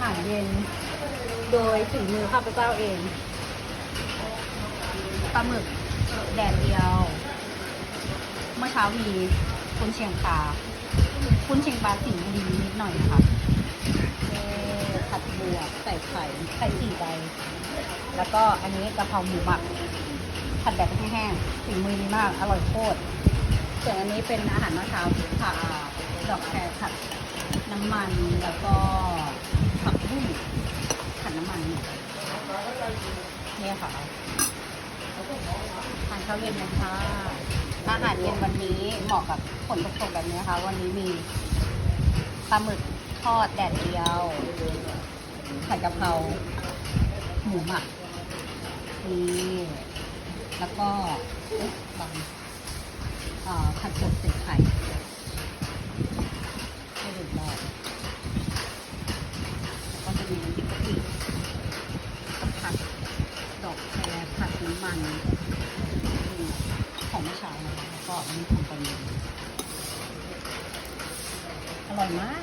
หารเย็น โดยฝีมือข้าพเจ้าเองปลาหมึกแดดเดียว เมื่อเช้ามีคุณเชียงปลาคุณเชียงปลาสิงห์บุรีนิดหน่อยนะคะเอ่อผัดบวกใส่ไข่ไข่สี่ใบ แล้วก็อันนี้กะเพราหมูหมักผัดแบบแห้งๆฝีมือดีมาก อร่อยโคตร ส่วนอันนี้เป็นอาหารเมื่อเช้าผักดอกแครผัดน้ำมันแล้วก็บุ้งผัดน้ำมัน เนี่ยค่ะทานข้าวเย็นนะคะอาหารเย็นวันนี้เหมาะกับฝนตกๆแบบนี้นะคะ วันนี้มีปลาหมึกทอดแดดเดียวผัดกะเพราหมูหมักนี่แล้วก็เอ๊ะบังเอ่ผัดสดใส่ไข่ให้เรียบร้อยแล้วก็จะมีน้ำพริกกะปิผัดดอกแครผัด น้ำมันของเมื่อเช้านะคะก็มีของตอนเย็นอร่อยมาก